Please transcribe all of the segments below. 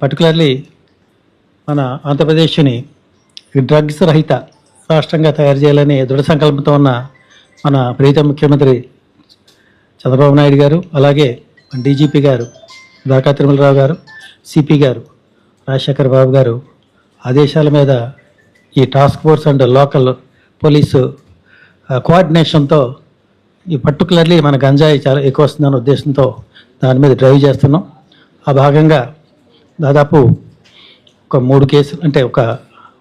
Particularly మన ఆంధ్రప్రదేశ్ని drugs రహిత రాష్ట్రంగా తయారు చేయాలని దృఢ సంకల్పంతో ఉన్న మన ప్రీత ముఖ్యమంత్రి చంద్రబాబు నాయుడు గారు అలాగే డీజీపీ గారు దాకా తిరుమలరావు గారు సిపి గారు రాజశేఖర్ బాబు గారు ఆదేశాల మీద ఈ task force and local police కోఆర్డినేషన్తో ఈ పర్టికులర్లీ మన గంజాయి చాలా ఎక్కువ వస్తుందన్న ఉద్దేశంతో దాని మీద డ్రైవ్ చేస్తున్నాం. ఆ భాగంగా దాదాపు ఒక మూడు కేసులు అంటే ఒక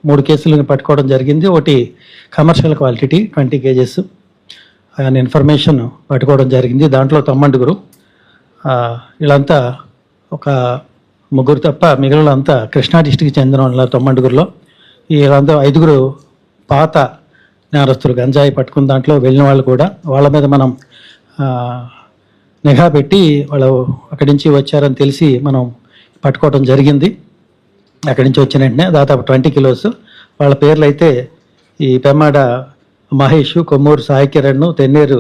మూడు కేసులను పట్టుకోవడం జరిగింది. ఒకటి కమర్షియల్ క్వాలిటీ ట్వంటీ కేజెస్ ఆయన ఇన్ఫర్మేషన్ పట్టుకోవడం జరిగింది. దాంట్లో తమ్మండుగురు వీళ్ళంతా ఒక ముగ్గురు తప్ప మిగిలినంతా కృష్ణా డిస్టిక్కి చెందిన వాళ్ళ తొమ్మండుగురులో వీళ్ళంతా ఐదుగురు పాత నేరస్తులు గంజాయి పట్టుకున్న దాంట్లో వెళ్ళిన వాళ్ళు కూడా. వాళ్ళ మీద మనం నిఘా పెట్టి వాళ్ళు అక్కడి నుంచి వచ్చారని తెలిసి మనం పట్టుకోవడం జరిగింది. అక్కడి నుంచి వచ్చిన వెంటనే దాదాపు ట్వంటీ కిలోస్. వాళ్ళ పేర్లు అయితే ఈ పెమ్మాడ మహేష్ కొమ్మూరు సాయి కిరణ్ తెన్నేరు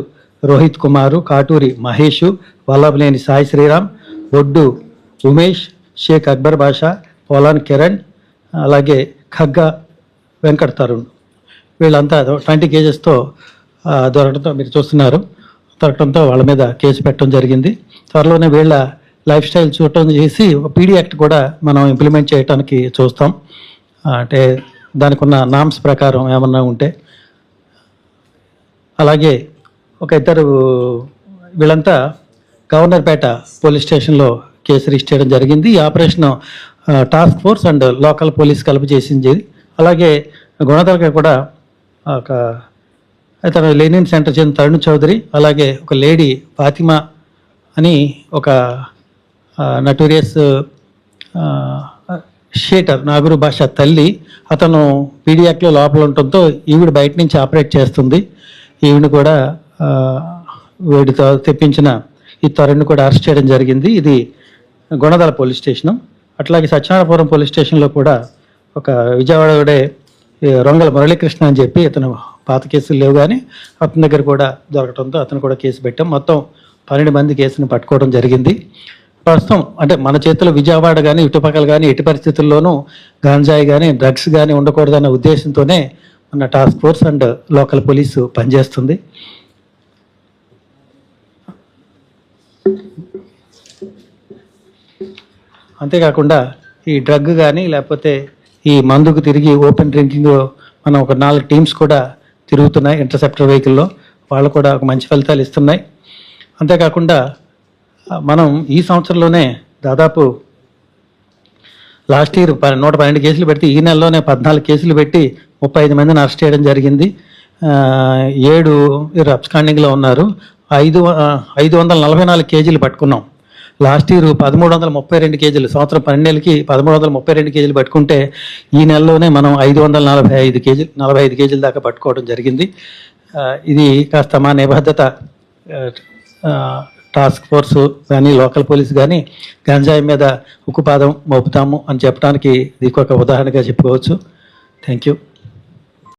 రోహిత్ కుమారు కాటూరి మహేష్ వల్లభనేని సాయి శ్రీరామ్ బొడ్డు ఉమేష్ షేక్ అక్బర్ బాషా పోలాన్ కిరణ్ అలాగే ఖగ్గ వెంకట తరుణ్. వీళ్ళంతా ట్వంటీ కేజెస్తో దొరకడంతో మీరు చూస్తున్నారు. దొరకడంతో వాళ్ళ మీద కేసు పెట్టడం జరిగింది. త్వరలోనే వీళ్ళ లైఫ్ స్టైల్ చూడటం చేసి పీడీ యాక్ట్ కూడా మనం ఇంప్లిమెంట్ చేయడానికి చూస్తాం. అంటే దానికి ఉన్న నామ్స్ ప్రకారం ఏమన్నా ఉంటే. అలాగే ఒక ఇద్దరు వీళ్ళంతా గవర్నర్పేట పోలీస్ స్టేషన్లో కేసు రిజిస్టర్ చేయడం జరిగింది. ఈ operation task force and local police కలిపి చేసింది. అలాగే గుణదలగా కూడా ఒక అతను లెనిన్ సెంటర్ చెందిన తరుణ్ చౌదరి అలాగే ఒక లేడీ ఫాతిమా అని ఒక నటూరియస్ షేటర్ నాగూరు భాష తల్లి అతను పీడియాక్లో లోపల ఉండటంతో ఈవిడ బయట నుంచి ఆపరేట్ చేస్తుంది. ఈవిడ కూడా వీడితో తెప్పించిన ఈ తరుణ్ని కూడా అరెస్ట్ చేయడం జరిగింది. ఇది గుణదల పోలీస్ స్టేషను. అట్లాగే సత్యనారాయణపురం పోలీస్ స్టేషన్లో కూడా ఒక విజయవాడడే రొంగల మురళీకృష్ణ అని చెప్పి ఇతను పాత కేసులు లేవు కానీ అతని దగ్గర కూడా దొరకడంతో అతను కూడా కేసు పెట్టాం. మొత్తం పన్నెండు మంది కేసును పట్టుకోవడం జరిగింది. ప్రస్తుతం అంటే మన చేతిలో విజయవాడ కానీ ఇటుపక్కల కానీ ఎట్టి పరిస్థితుల్లోనూ గాంజాయి కానీ డ్రగ్స్ కానీ ఉండకూడదన్న ఉద్దేశంతోనే మన task force and local police పనిచేస్తుంది. అంతేకాకుండా ఈ డ్రగ్ కానీ లేకపోతే ఈ మందుకు తిరిగి ఓపెన్ డ్రింకింగ్ మనం ఒక నాలుగు టీమ్స్ కూడా తిరుగుతున్నాయి ఇంటర్సెప్టర్ వెహికల్లో. వాళ్ళు కూడా ఒక మంచి ఫలితాలు ఇస్తున్నాయి. అంతేకాకుండా మనం ఈ సంవత్సరంలోనే దాదాపు లాస్ట్ ఇయర్ నూట పన్నెండు కేసులు పెడితే ఈ నెలలోనే పద్నాలుగు కేసులు పెట్టి ముప్పై ఐదు మందిని అరెస్ట్ చేయడం జరిగింది. ఏడు వీరు అబ్స్కాండింగ్లో ఉన్నారు. ఐదు ఐదు వందల నలభై నాలుగు కేజీలు పట్టుకున్నాం. లాస్ట్ ఇయర్ పదమూడు వందల ముప్పై రెండు కేజీలు సంవత్సరం పన్నెండేళ్ళకి పదమూడు వందల ముప్పై రెండు కేజీలు పట్టుకుంటే ఈ నెలలోనే మనం ఐదు వందల నలభై ఐదు కేజీలు నలభై ఐదు కేజీల దాకా పట్టుకోవడం జరిగింది. ఇది కాస్త మా నిబద్ధత. టాస్క్ ఫోర్స్ కానీ లోకల్ పోలీస్ కానీ గంజాయి మీద ఉక్కుపాదం మోపుతాము అని చెప్పడానికి ఇది ఒక ఉదాహరణగా చెప్పుకోవచ్చు. Thank you